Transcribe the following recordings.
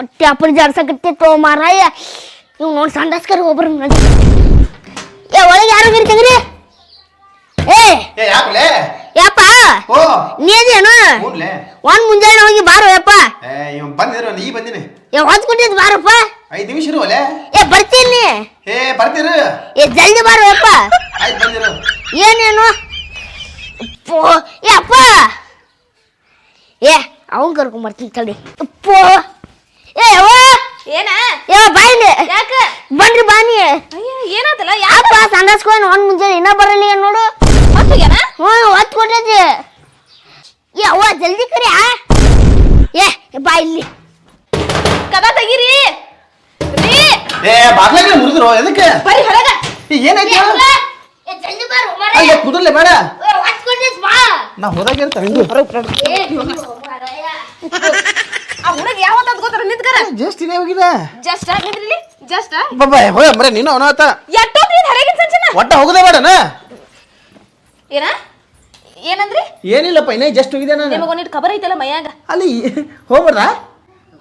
ಹೊಟ್ಟೆ ಅಪ್ಪನ ಜಾಡ್ಸಕತ್ತಿತ್ತು ಮಾರಾಯ. ನೀವು ನೋಡಿ ಸಂಡಸ್ಕರ್ ಒಬ್ಬರು ಏ ಒಳಗೆ ಯಾರು ಇರ್ತಿದ್ರಿ ಏ ಏ ಯಾಕಲೆ? ಯಪ್ಪ? ಓ. ನೀದೇನು ಒಂದ್ ಮುಂಜಾನೆ ಹೋಗಿ ಬಾರೋ ಯಪ್ಪ? ಏ ಇವ್ ಬಂದಿರೋ ನೀ ಬಂದಿನಿ. ಏ ಹೊತ್ ಕೊಟ್ಟಿದ್ ಬಾರಪ್ಪ. ಐದು ನಿಮಿಷ ಇರುವಲೆ ಏ ಬರ್ತೀನಿ ಏ ಬರ್ತೀರು. ಏ ಜಲ್ದಿ ಬಾರೋ ಯಪ್ಪ. ಆಯ್ತು ಬಂದಿರು. ಏನೇನು? ಅಪ್ಪೋ ಏ ಅಪ್ಪ ಏ ಅವನ್ ಕರ್ಕೊಂಡ್ ಬರ್ತೀನಿ ತಡಿ. ಅಪ್ಪೋ ಏ ಓ ಏನ? ಏ ಬಾಯ್ಲಿ ಯಾಕ? ಬನ್ರಿ ಬಾನಿ ಅಯ್ಯ ಏನಾತಲ್ಲ? ಯಾಕ? ಸಂಡಸ್ಕೊಂಡು ಒಂದ್ ಮುಂಜಾನೆ ಇನ್ನ ಬರಲಿ ನೋಡು. ಹೊತ್ತಿಗೆನ? ಹ್ಞೂ ಹೊತ್ತು ಕೊಟ್ಟೈತಿ ಏ ಅವ್ವ ಜಲ್ದಿ ಕರಿ ಆ. ಏ ಬಾ ಇಲ್ಲಿ. ಕದ ತೆಗೀರಿ. ರೀ. ಏ ಬಾಗ್ಲಾಗ ಮುರಿದ್ರು ಎದಕ್ಕೆ? ಬರೀ ಹೊರಗ. ಏ, ಏನಾಯ್ತು? ಏ ಜಲ್ದಿ ಬಾರು ಅಯ್ಯ ಕುದುರ್ಲೆ ಬೇಡ. ಬಾ. ನಾ ಹೋದಾಗ ಇರ್ತಾರೆ ಹಿಂಗು. ಏ ಮಾರಾಯ. ಜಸ್ಟ್ ಇದೆ ಹೋಗಿದ ಜಸ್ಟ್ ಆಗಿದ್ರಿ ಜಸ್ಟ್ ಬಾಬಾ ಹೋಯ ಮರೆ ನೀನು ಅವನತ್ತ ಎಷ್ಟೊತ್ತಿ ಹೊರಗಿನ ಸಂಚನ ಒಟ್ಟ ಹೋಗದೆ ಬೇಡನ ಏನ? ಏನಂದ್ರಿ? ಏನಿಲ್ಲಪ್ಪ ಇನ್ನೇ ಜಸ್ಟ್ ಹೋಗಿದೆ ನಾನು. ನಿಮಗೆ ಒಂದಿಟ್ಟು ಖಬರ್ ಐತಲ್ಲ ಮೈಯಾಗ? ಅಲ್ಲಿ ಹೋಗ್ಬಾರ್ದ?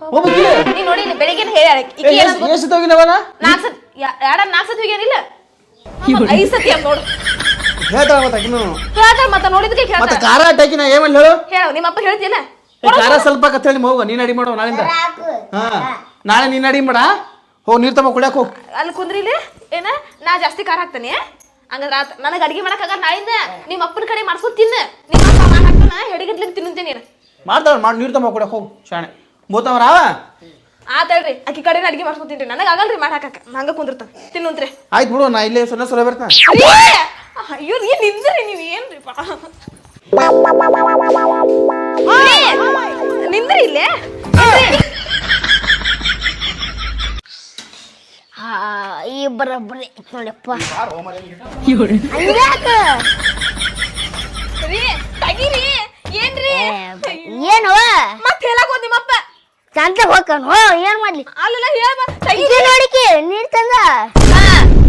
ಹೋಗ್ಬೇಕಿಲ್ಲ ನೀ ನೋಡಿ ಬೆಳಿಗ್ಗೆ ಹೇಳಿ ಈಕಿ ಏನಂದ್ ಗೊತ್ತಾ? ಎಷ್ಟು ಹೋಗಿನವನ ನಾಲ್ಕು ಸತಿ ಯಾಡ ನಾಲ್ಕು ಸತಿ ಹೋಗ್ಯಾನಿಲ್ಲ? ಐದು ಸತಿ ಅಂತ ನೋಡು. ಹೇಳ್ತಾಳ ಮತ್ತೆ ಹೇಳ್ತಾಳ ಮತ್ತ ನೋಡಿದ್ಕೆ ಮತ್ತೆ ಕಾರ ಹಾಕಿನ ಏಮಲ್ಲಿ ಹೇಳು. ಹೇಳ ನಿಮ್ಮಪ್ಪ ಹೇಳ್ತೀಯಾ ಖಾರ ಸ್ವಲ್ಪ ಕತ್ತೇಳಿ ಹೋಗ ನೀನ್ ಅಡಿ ಮಾಡೋ ನಾಳಿಂದ? ಹಾ. ನಾಳೆ ನೀನ್ ಅಡಿ ಮಾಡ. ಹೋ ನೀರ್ ತಮ್ಮ ಕುಡಿಯಕ್ ಹೋಗ್ ಅಲ್ಲಿ ಕುಂದ್ರಿಲಿ ಏನ? ನಾ ಜಾಸ್ತಿ ಖಾರ ಹಾಕ್ತಾನೆ. ಹಂಗಂದ್ರ ನನಗೆ ಅಡಿಗೆ ಆಗಲ್ಲ ನಾಳಿಂದ. ನಿಮ್ಮ ಅಪ್ಪನ ಕಡೆ ಮಾಡ್ಸ್ಕೊಂಡ್ ತಿನ್ನ. ನಿಮ್ಮ ಅಪ್ಪ ಮಾಡಿ ಹಾಕ್ತಾನ ಹೆಡಿಗಟ್ಲಿಂದ ತಿನ್ನುತ್ತೇನೆ ನೀನು. ಮಾಡ್ತಾಳ ಮಾಡಿ ನೀರ್ ತಮ್ಮ ಕುಡಿಯಕ್ ಹೋಗ್ ಶಾಣೆ. ಮೂತಾವ್ರ ಆತ ಹೇಳ್ರಿ ಆಕಿ ಕಡೆನ ಅಡಿಗೆ ಮಾಡ್ಸ್ಕೊತೀನಿ ನನಗೆ ಆಗಲ್ರಿ ಮಾಡಿ ಹಾಕಕ್ಕ ಹಂಗ ಕುಂದಿರ್ತಾನ. ತಿನ್ನುಂತ್ರಿ. ಆಯ್ತು ಬಿಡು ನಾ ಇಲ್ಲೇ ಸೊನ್ನೆ ಸೊಲ ಬರ್ತಾನೆ. ಅಯ್ಯೋ ಏನ್ ನಿಂದ್ರಿ ನೀವ್ ಏನ್ರಿ ಪಾ ನಿಂದ್ರಿ ಇಲ್ಲೇ? ಈ ಬರಬ್ಬರಿ ನೋಡಪ್ಪ ಹಂಗ್ಯಾಕ? ರೀ ತಗೀರಿ. ಏನ್ರಿ? ಏನು? ಮತ್ತೆ ಹೇಳಕ್ ಹೋದ್ ನಿಮ್ಮಪ್ಪ. ಚಂದ ಹೋಗ್ಕನ್ ಹೋ ಏನ್ ಮಾಡ್ಲಿ? ಅಲ್ಲೆಲ್ಲ ಹೇಳ ತಗಿ ನೋಡಿಕಿ ನೀರ್ ತಂದ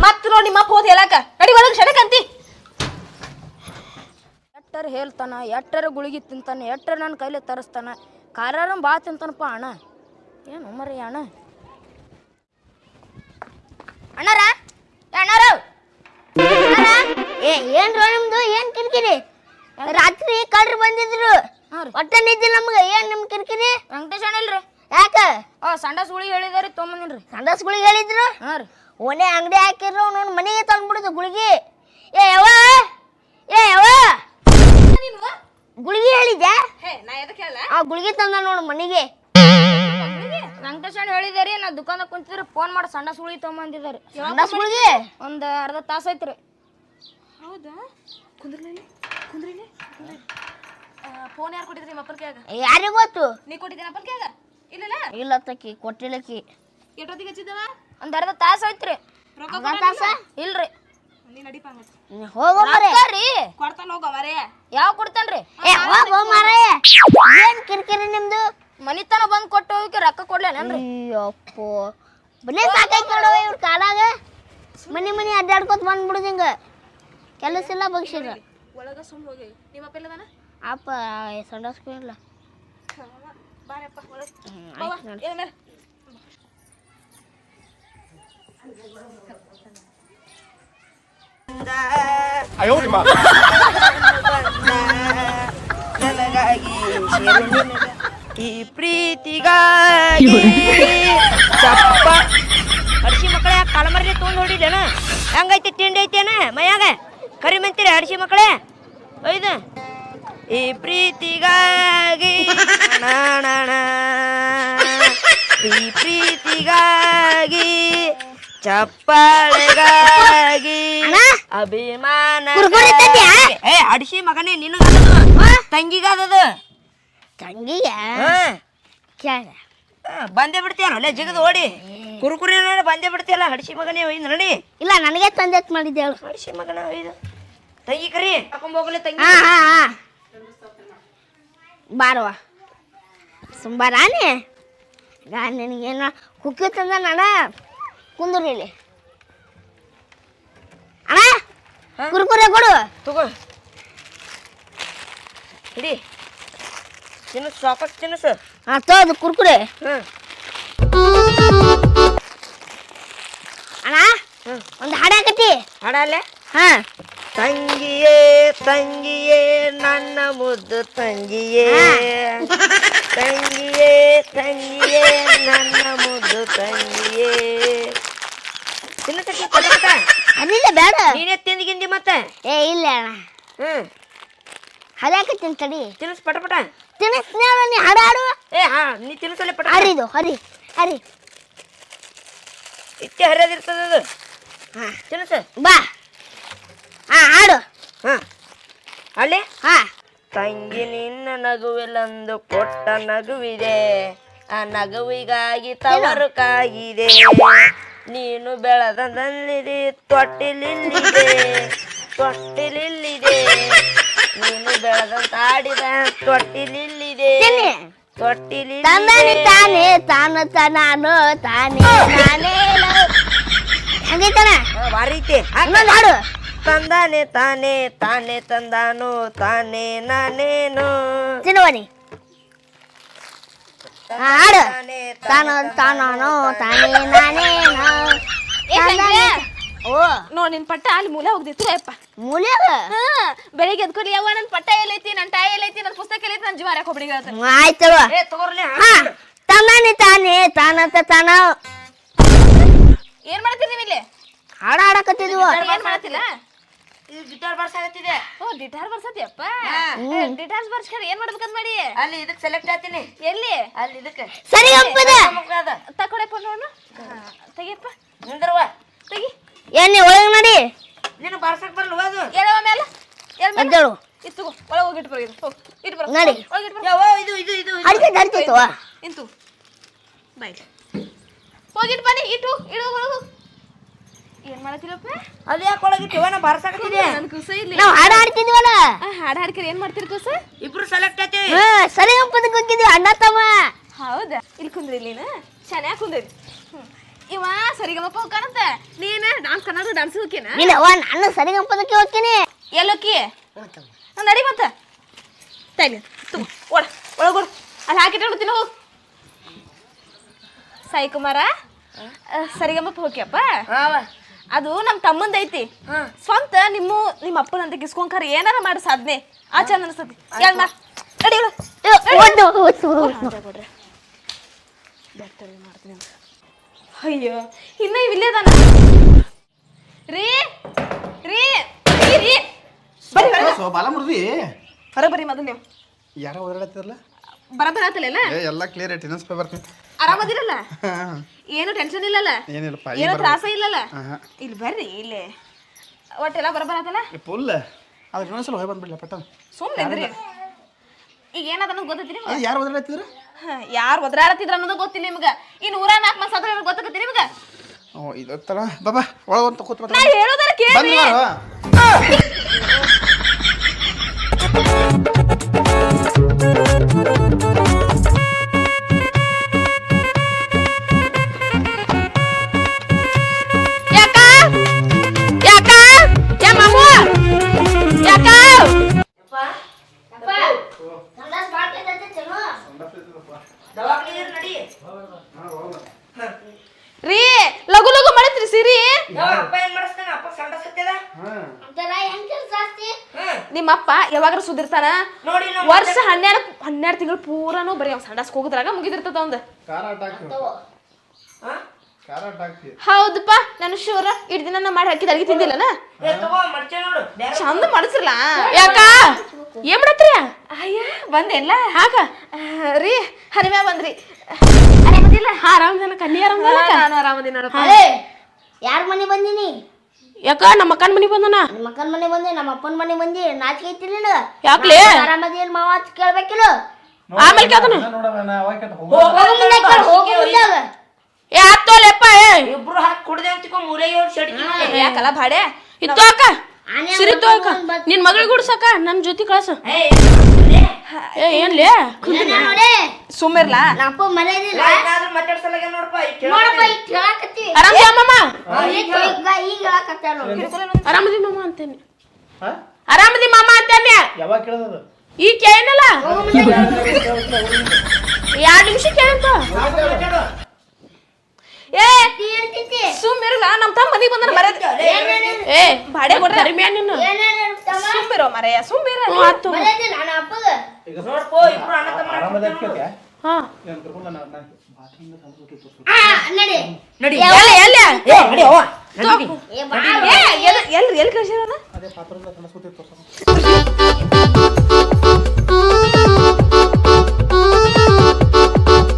ಮತ್ ನೋಡಿ ನಿಮ್ಮಪ್ಪ ಹೋದ್ ಹೇಳಕ. ನಡಿ ಒಳಗ್ ಶಡಕ್ ಅಂತಿ ಹೇಳ್ತಾನೆ ಎಟ್ಟರ ಗುಳಿಗೆ ತಿಂತಾನೆ ಎಟ್ಟರ ನನ್ನ ಕೈಲಿ ತರಿಸ್ತಾನೆ. ಖಾರಾರ ಬಾ ತಿಂತಾನಪ್ಪ ಅಣ್ಣ. ಏನು ಮರಿ ಅಣ್ಣ? ಅಣ್ಣಾರ? ಅಣ್ಣಾರ? ಏ ಏನ್ರ ನಿಮ್ದು? ಏನ್ ಕಿರ್ಕಿರಿ? ರಾತ್ರಿ ಕಳ್ರು ಬಂದಿದ್ರು. ಒಟ್ಟ ನಿದ್ದೆ ನಮ್ಗೆ. ಏನ್ ನಿಮ್ ಕಿರಿಕಿರಿ? ವೆಂಕಟೇಶ್ ಅಣ್ಣ ಇಲ್ರಿ? ಯಾಕ? ಓ ಸಂಡ ಸುಳಿ ಹೇಳಿದಾರಿ ತೊಗೊಂಬಂದಿನ್ರಿ. ಸಂಡಸ್ಗಳಿಗೆ ಹೇಳಿದ್ರು? ಹಾಂ ರೀ. ಓನೆ ಅಂಗಡಿ ಹಾಕಿರೋ ಅವ್ನು ಮನೆಗೆ ತಂದ್ಬಿಡುದು ಗುಳಿಗೆ. ಏ ಯಾವ ಏ ಯವ್ವ ಗುಳಿಗೆ ಹೇಳಿದ್ಯಾ? ಹೇ ನಾ ಎದಕ್ಕೆ ಹೇಳ? ಆ ಗುಳಿಗೆ ತಂದ ನೋಡು ಮನೆಗೆ. ವೆಂಕಟೇಶ್ ಅಣ್ಣ ರೀ ನಾ ದುಕಾನ ಕುಂತಿದ್ರೆ ಫೋನ್ ಮಾಡಿ ಸಣ್ಣ ಸುಳಿ ತೊಗೊಂಬಂದಿದ್ದಾರೆ ಸಣ್ಣ ಸುಳಿ? ಒಂದು ಅರ್ಧ ತಾಸು ಐತ್ರಿ ಹೌದಾ? ಕುಂದ್ರಲಿ ಕುಂದ್ರಿ ಫೋನ್ ಯಾರು ಕೊಟ್ಟಿದ್ರಿ ನಿಮ್ಮ ಅಪ್ಪನ ಕೈಯಾಗ ಯಾರಿಗ್ ಗೊತ್ತು? ನೀ ಕೊಟ್ಟಿದ್ದೀನಿ ಅಪ್ಪನ ಕೈಯಾಗ ಇಲ್ಲಲ್ಲ? ಇಲ್ಲ ತಕ್ಕಿ ಕೊಟ್ಟಿಲ್ಲಕಿ ಎಷ್ಟೊತ್ತಿಗೆ ಹಚ್ಚಿದ್ದವ? ಒಂದು ಅರ್ಧ ತಾಸು ಐತ್ರಿ ರೊಕ್ಕ ಅರ್ಧ ತಾಸ? ಇಲ್ರಿ. ನೀ ನಡಿಪ ಹೋಗೋ. ಮರೆ ರೀ. ಕೊಡ್ತಾನ ಹೋಗ ಮರೇ ಯಾವ ಕೊಡ್ತಾನ್ರಿ? ಏ ಹೋಗೋ ಮಾರಾಯ ಏನ್ ಕಿರಿಕಿರಿ ನಿಮ್ದು? ಮನಿತನ ಬಂದ್ ಕೊಟ್ಟು ಹೋಗಿ ರೊಕ್ಕ ಕೊಡ್ಲೇನೇನ್ರಿ ಅಯ್ಯಪ್ಪೋ. ಬನ್ನಿ ನೋಡವ ಇವ್ರ ಕಾಲಾಗ. ಮನಿ ಮನಿ ಅಡ್ಡಾಡ್ಕೊತ ಬಂದ್ಬಿಡುದು ಹಿಂಗ. ಕೆಲಸ ಇಲ್ಲ ಬಗ್ಸಿರ ಒಳಗ ಸುಮ್ ಹೋಗಿ ನಿಮ್ಮ ಅಪ್ಪ ಇಲ್ಲದಾನ ಅಪ್ಪ ಸಂಡಸ್ಕೂ ಇಲ್ಲ. ಬಾರಪ್ಪ ಒಳಗ್. ಹ್ಮ್, ನೋಡು. ಏನ್ ಮೇಲೆ ಈ ಪ್ರೀತಿಗಾಗಿ ಚಪ್ಪ. ಅರ್ಶಿ ಮಕ್ಕಳೇ ಕಾಲಮರಿ ತೊಗೊಂಡು ಹೊಡಿದೇನ? ಹೆಂಗೈತಿ ತಿಂಡಿ ಐತೇನ ಮೈಯಾಗ ಕರಿ ಮಂತೀರಿ ಅರ್ಶಿ ಮಕ್ಕಳೇ. ಒಯ್ದು. ಈ ಪ್ರೀತಿಗಾಗಿ. ಈ ಪ್ರೀತಿಗಾಗಿ ಚಪ್ಪಾಳೆಗಾಗಿ ಅಭಿಮಾನ ಕುರ್ಕುರೆ ತಂದ್ಯಾ? ಏ ಅಡಿಸಿ ಮಗನೇ ನಿನಗದದು. ತಂಗಿಗದದು. ತಂಗಿಯ ಹಾ. ಕೇಳ. ಆ, ಬಂದೇ ಬಿಡ್ತೀಯಲ್ಲ ಅಲ್ಲೇ ಜಿಗದು ಓಡಿ. ಕುರುಕುರಿ ನೋಡಿ ಬಂದೇ ಬಿಡ್ತೀಯಲ್ಲ ಹಡ್ಸಿ ಮಗನೇ ಒಯ್ದು ನೋಡಿ. ಇಲ್ಲ ನನಗೆ ತಂದೆ ಮಾಡಿದ್ದೆ ಹೇಳು. ಹಡ್ಸಿ ಮಗನ ಒಯ್ದು. ತಂಗಿ ಕರಿ. ಹೋಗ್ಲಿ ತಂಗಿ. ಹಾ ಹಾ ಹಾ. ಬಾರವ ಸುಂಬಾರಾನೆ ನಿನಗೇನ ಕುಕ್ಕಿ ತಂದ ನಾನ? ಕುಂದ್ರು ಕುರ್ಕುರೆ ಕೊಡು. ತಗೋ. ಹಿಡಿ. ಸಾಕಷ್ಟು ತಿನ್ನಸ. ಹಾ ತೋದು ಕುರ್ಕುರೆ. ಹ್ಮ್ ಅಣ್ಣ ಒಂದು ಹಾಡಾಕತಿ ಹಾಡಲ್ಲೇ ಹಾ. ತಂಗಿಯೇ ತಂಗಿಯೇ ನನ್ನ ಮುದ್ದು ತಂಗಿಯೇ. ತಂಗಿಯೇ ತಂಗಿಯೇ ನನ್ನ ಮುದ್ದು ತಂಗಿಯೇ. ತಿನ್ನತಕ್ಕೆ ಅದಿಲ್ಲ ಬೇಡ. ನೀನೇ ತಿಂದಿಗಿಂದಿ ಮತ್ತೆ? ಏ ಇಲ್ಲ ಅಣ್ಣ. ಹ್ಮ್. ಹದಾಕತ್ತೀನಿ ತಿಂತಡಿ ತಿನ್ನಿಸ್ ಪಟ ಪಟ. ತಿನ್ನಿಸ್ತೀನಿ ನೀ ಹಾಡು ಏ ಹಾ ನೀ ತಿನ್ನಿಸಲ್ಲ ಪಟ. ಹರಿದು ಹರಿ ಹರಿ. ಇಷ್ಟೇ ಹರಿಯೋದಿರ್ತದ ಅದು. ಹಾ. ತಿನ್ನಿಸ. ಬಾ. ಹಾ ಹಾಡು. ಹಾ. ಅಲ್ಲಿ ಹಾ. ತಂಗಿ ನಿನ್ನ ನಗುವಿಲ್ಲೊಂದು ಕೊಟ್ಟ ನಗುವಿದೆ. ಆ ನಗುವಿಗಾಗಿ ತವರು ಕಾಗಿದೆ ನೀನು ಬೆಳೆದಂದಿದೆ ತೊಟ್ಟಿಲಿಲ್ಲಿದೆ ತೊಟ್ಟಿಲಿಲ್ಲಿದೆ. ನೀನು ಬೆಳೆದಂತ ಆಡಿದ ತೊಟ್ಟಿಲಿಲ್ಲಿದೆ. ತೊಟ್ಟಿಲಿ ತಂದಾನೆ ತಾನೇ ತಾನು ತಾನು ತಾನೇ ನಾನೇ ಹಾಡು. ತಂದಾನೆ ತಾನೇ ತಾನೇ ತಂದಾನು ತಾನೇ ನಾನೇನು. ತಿನ್ನುವನಿ ಹಾಡು. ತಾನೇ ತಾನು ತಾನು ತಾನೇ ನಾನೇನು ಓ. ನೋಡ್ ನಿನ್ ಪಟ್ಟ ಅಲ್ಲಿ ಮೂಲೆ ಹೋಗ್ದಿತ್ತು ಅಪ್ಪ ಮೂಲೆ ಬೆಳಿಗ್ಗೆ ಎದ್ಕೊಳ್ಳಿ ಯಾವ ನನ್ ಪಟ್ಟ ಎಲ್ಲೈತಿ ನನ್ ಟಾಯ್ ಎಲ್ಲೈತಿ ನನ್ ಪುಸ್ತಕ ಎಲ್ಲೈತಿ ನನ್ ಜೀವ ಹೇಳ್ತಾನೆ ಆಯ್ತವ ತಂದಾನೆ ತಾನೇ ತಾನಂತ ತಾನ. ಏನ್ ಮಾಡ್ತೀರಿ ನೀವು ಇಲ್ಲಿ? ಹಾಡ ಹಾಡಕತ್ತಿದ್ವು. ಏನ್ ಮಾಡತ್ತಿಲ್ಲ ಇದು ಗಿಟಾರ್ ಬರ್ಸಾಕತ್ತಿದೆ. ಓ ಡಿಟಾರ್ ಬರ್ಸತಿಯಪ್ಪ. ಡಿಟಾರ್ಸ್ ಬರ್ಸ್ಕೊಂಡು ಏನ್ ಮಾಡ್ಬೇಕಂತ ಮಾಡಿ? ಅಲ್ಲಿ ಇದಕ್ಕೆ ಸೆಲೆಕ್ಟ್ ಆಗ್ತೀನಿ ಎಲ್ಲಿ? ಅಲ್ಲಿ ಇದಕ್ಕೆ. ಸರಿ ಒಪ್ಪದ ಅದ. ತಕೊಡಪ್ಪ ನೋಡು ತೆಗಿಯಪ್ಪ. ನಿಂದ್ರವ ತೆಗಿ. ಏನಿ ಒಳಗ್ ಮಾಡಿ. ನೀನು ಬರ್ಸಕ್ ಬರಲ್ವ ಅದು ಎಳವ ಮೇಲೆ ಎಳ್ ಮೇಲೆ ಎದ್ದೇಳು. ಇತ್ತು ಒಳಗೆ ಹೋಗಿ ಇಟ್ಟು ಬರೋ ಹೋಗಿ ಇಟ್ಟು ನಡಿ. ಒಳಗೆ ಇಟ್ಟು ಯಾವ ಇದು ಇದು ಇದು ಇದು. ಇಂತು ಬಾಯ್. ಹೋಗಿಟ್ಟು ಬನ್ನಿ ಇಟ್ಟು ಇಡು ಒಳಗು ಏನ್ ಮಾಡತ್ತೀರಪ್ಪ ಅಲ್ಲಿ ಯಾಕೆ ಒಳಗಿಟ್ಟಿವ ನಾ ಬರ್ಸಾಕತ್ತಿದೆ ನನ್ ಕುಸ ಇಲ್ಲಿ. ನಾವ್ ಹಾಡ ಹಾಡ್ತಿದ್ವಲ್ಲ? ಆ, ಹಾಡ್ ಹಾಡ್ಕರಿ ಏನ್ ಮಾಡ್ತೀರಿ ಕುಸ? ಇಬ್ರು ಸೆಲೆಕ್ಟ್ ಆತೀವಿ ಹಾ ಸರಿ ಅಣ್ಣ ತಮ್ಮ. ಹೌದಾ? ಇಲ್ಲಿ ಕುಂದ್ರಿ ಇಲ್ಲಿನ ಚೆನ್ನಾಗಿ ಕುಂದ್ರಿ. ಇವ ಸರಿಗಮಪ್ಪ ಹೋಗ್ಕಾನಂತ ನೀನ ಡಾನ್ಸ್ ಕನ್ನಡ ಡಾನ್ಸ್ ಹೋಗ್ಕೇನ? ಇಲ್ಲ ಅವ್ವ ನಾನು ಸರಿ ಒಪ್ಪದಕ್ಕೆ ಹೋಗ್ತೀನಿ ಎಲ್ಲೋಕಿ ನಡಿ ಮತ್ತ. ತೈಲಿ ತುಂಬ ಒಳ ಒಳಗೊಡು ಅಲ್ಲಿ ಹಾಕಿಟ್ಟು ಹೋಗು. ಸಾಯಿ ಕುಮಾರ ಸರಿಗಮಪ್ಪ ಹೋಗ್ಯಪ್ಪ? ಹಾವ ಅದು ನಮ್ಮ ತಮ್ಮಂದ ಐತಿ. ಸ್ವಂತ ನಿಮ್ಮ ನಿಮ್ಮ ಅಪ್ಪನಂತ ಕಿಸ್ಕೊಂಡ್ಕರ ಏನಾರ ಮಾಡಿ ಸಾಧನೆ. ಆ ಚಂದ ಅನ್ಸತಿ ಯಾರು ಮಾ ನಡಿ ಇವ್ಳು. ಓದು, ಓದು, ಓದು. ಅಯ್ಯೋ ಇನ್ನ ಇವಿಲ್ಲೇದಾನ ರೀ ರೀ ರೀ ರೀ. ಬರ್ರಿ ಹೊರಗೆ ಸೊ ಬಾಲ ಮುರ್ದಿ ಹೊರಗೆ ಬರ್ರಿ ಮೊದಲು ನೀವು. ಯಾರೋ ಓದಾಡತ್ತಿರಲ್ಲ ಬರಬರ ಆತಲ್ಲ ಎಲ್ಲ? ಕ್ಲಿಯರ್ ಐತಿ ಇನ್ನೊಂದು ಬರ್ತೀನಿ. ಆರಾಮದಿರಲ್ಲ? ಏನು ಟೆನ್ಷನ್ ಇಲ್ಲಲ್ಲ? ಏನಿಲ್ಲಪ್ಪ ಏನೋ ತ್ರಾಸ ಇಲ್ಲಲ್ಲ? ಇಲ್ಲಿ ಬರ್ರಿ ಇಲ್ಲಿ. ಒಟ್ಟೆಲ್ಲ ಬರಬರ ಆತಲ್ಲ ಫುಲ್ ಅದ್ರ ಇನ್ನೊಂದ್ಸಲ ಹೋಗಿ ಬಂದ್ಬಿಡ್ಲ ಪಟ್ಟನ್. ಸುಮ್ಮನೆ ಇದ್ರಿ ಈಗ ಏನದ ಅನ್ನೋದು ಗೊತ್ತೈತಿ ಅದು ಯಾರು ಓದಾಡತ್ತಿದ್ರು ಯಾರು ಒದ್ರಾಡತ್ತಿದ್ರ ಅನ್ನೋದು ಗೊತ್ತಿಲ್ಲ ನಿಮ್ಗೆ. ಇನ್ನು ನೂರ ನಾಲ್ಕು ಮಾಸ ಆದ್ರೆ ಗೊತ್ತಾಗತ್ತಿ ನಿಮ್ಗೆ? ಓ ಇದತ್ತಲ್ಲ. ಬಾಬಾ ಒಳಗಂತ ಕೂತ್ ನಾ ಹೇಳೋದಾರ ಕೇಳ್ರಿ ಬಂದ್ವಾರ ನಿಮ್ಮಪ್ಪ ಯಾವಾಗ್ರ ಸುದಿರ್ತಾನ ನೋಡಿ ವರ್ಷ ಹನ್ನೆರಡು ಹನ್ನೆರಡು ತಿಂಗಳು ಪೂರಾನು ಬರೀ ಅವ್ನು ಸಂಡಾಸ್ಕ ಹೋಗುದ್ರಾಗ ಮುಗಿದಿರ್ತದ ಅವಂದ? ಖಾರ ಹೌದಪ್ಪ ನಾನು ಶೂರ ಇಡ್ ದಿನ ಮಾಡಿ ಹಾಕಿದ ಅಡಿಗೆ ತಿಂದಿಲ್ಲನ? ಚಂದ ಮಾಡಿಸ್ರಲ್ಲ ಯಾಕ? ಏನ್ ಮಾಡತ್ರಿ ಅಯ್ಯ. ಬಂದೆಲ್ಲ ಹಾಕ ರೀ ಹರಿಮ್ಯಾ ಬಂದ್ರಿ. ಆರಾಮದಿಲ್ಲ ಹಾ ಆರಾಮದಿನ ಕನ್ನಿ ಆರಾಮದಿಲ್ಲ ನಾನು ಆರಾಮದಿನ ಯಾರ ಮನೆ ಬಂದಿನಿ? ಯಾಕ? ನಮ್ಮ ಅಕ್ಕನ ಮನೆ ಬಂದನ? ನಿಮ್ಮ ಅಕ್ಕನ ಮನೆ ಬಂದಿ ನಮ್ಮ ಅಪ್ಪನ ಮನೆ ಬಂದಿ. ನಾಚಿಕೆ ಐತಿ ನೀನು ಯಾಕ್ಲೆ? ಏನ್ ಮಾವ ಅಂತ ಕೇಳ್ಬೇಕಿಲ್ಲ? ಆಮೇಲೆ ಕೇಳ್ತಾನ? ಹೋಗು. ಮುಂದೆ ಕೇಳು, ಹೋಗು ಮುಂದಾಗ. ಏ ಹತ್ತೋಲೆಪ್ಪ ಏ. ಇಬ್ರು ಹಾಕಿ ಕುಡ್ದೆ ಅಂತಿಕೊ ಮೂರೇ ಹೋಗಿ ಶಡ್ಕಿ ಯಾಕಲ್ಲ ಭಾಡೆ? ಇತ್ತು ಅಕ್ಕ. ಸಿರಿ ನಿನ್ ಮಗಳ ಗುಡ್ಸಕ್ಕ? ನಮ್ ಜೊತೆ ಕಳ್ಸ. ಏ ಏ ಏನ್ಲೇ? ಸುಮ್ಮಿರ್ಲ? ಆರಾಮದಿ ಅಮ್ಮಮ್ಮ ಆರಾಮದಿ ಮಾಮ? ಅಂತೇನೆ. ಹಾ? ಆರಾಮದಿ ಮಾಮ ಅಂತೇನೆ. ಯಾವಾಗ ಕೇಳೋದು ಈ ಕೇಳಲ್ಲ ಎರಡ್ ನಿಮಿಷ ಕೇಳಂತ ಏ ಹೇಳ್ತೈತಿ ಸುಮ್ಮಿರ್ ಕೊಟ್ಟಿಲ್ಲ ನಮ್ಮ ತಮ್ಮ ಮನೆಗೆ ಬಂದ ಮರ್ಯಾದ ಏ ಬಾಡೆ ಕೊಡ್ರಿ ಕಡಿಮೆ ನೀನು ಸುಮ್ಮಿರೋ ಮರೆಯ ಸುಮ್ಮಿರ ಆತು ಹಾ. ನಡಿ ಎಲ್ಲಿ ಎಲ್ಲಿ ಏ ನಡಿ ಎಲ್ಲಿ ಎಲ್ಲಿ ಅದೇ ಸುತ್ತಿ ತೋರ್ಸು.